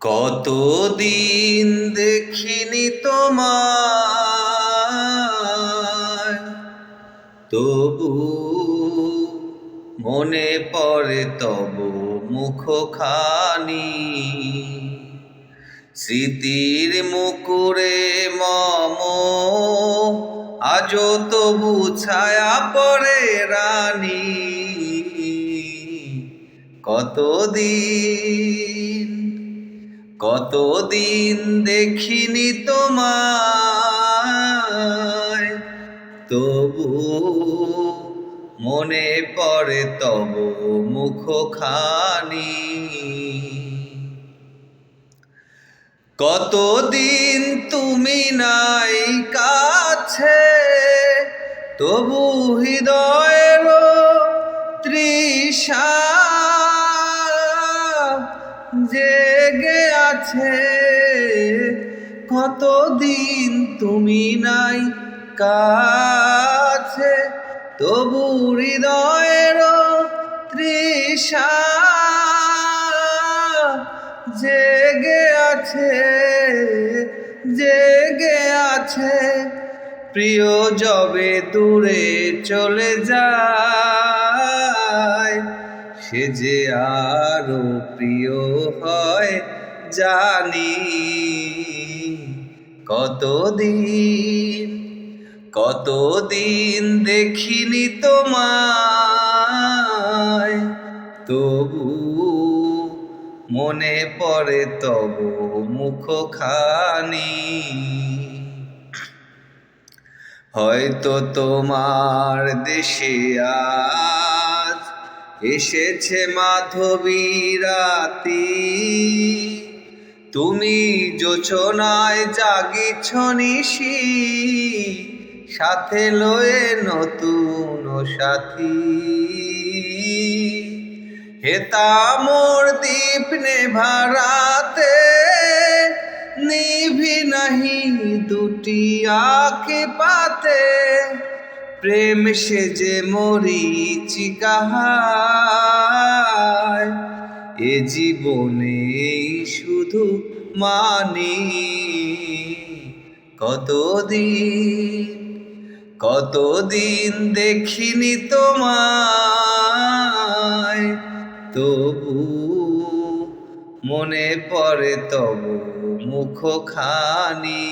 কতদিন দেখিনি তোমায়? তবু মনে পড়ে তব মুখখানি। স্মৃতির মুকুরে মম, আজও তবু ছায়া পড়ে রানী। কতদিন কতদিন দেখিনি তোমায়, তবু মনে পড়ে তব মুখখানি। কতদিন তুমি নাই কাছে, তবু হৃদয়ের তৃষা জেগে আছে। কতদিন তুমি নাই কাছে, তবু হৃদয়ের তৃষা জেগে আছে জেগে আছে। প্রিয় জবে দূরে চলে যায় সে যে আরও প্রিয় হয় জানি। কতদিন কতদিন দেখিনি তোমায়, তবু মনে পড়ে তবু মুখখানি। হয়তো তোমার দেশে আজ এসেছে মাধবী রাতি তুমি যোচনায় জাগিছ নিশি, সাথে লয়ে নতুন সাথী। হেতা মোর দীপ নেভারাতে, নিভি নাহি দুটি আঁকে পাতে। প্রেম সে যে মরি চিকাহায় এ জীবনে শুধু মানি। কতদিন কতদিন দেখিনি তোমায়, তবু মনে পড়ে তবু মুখখানি।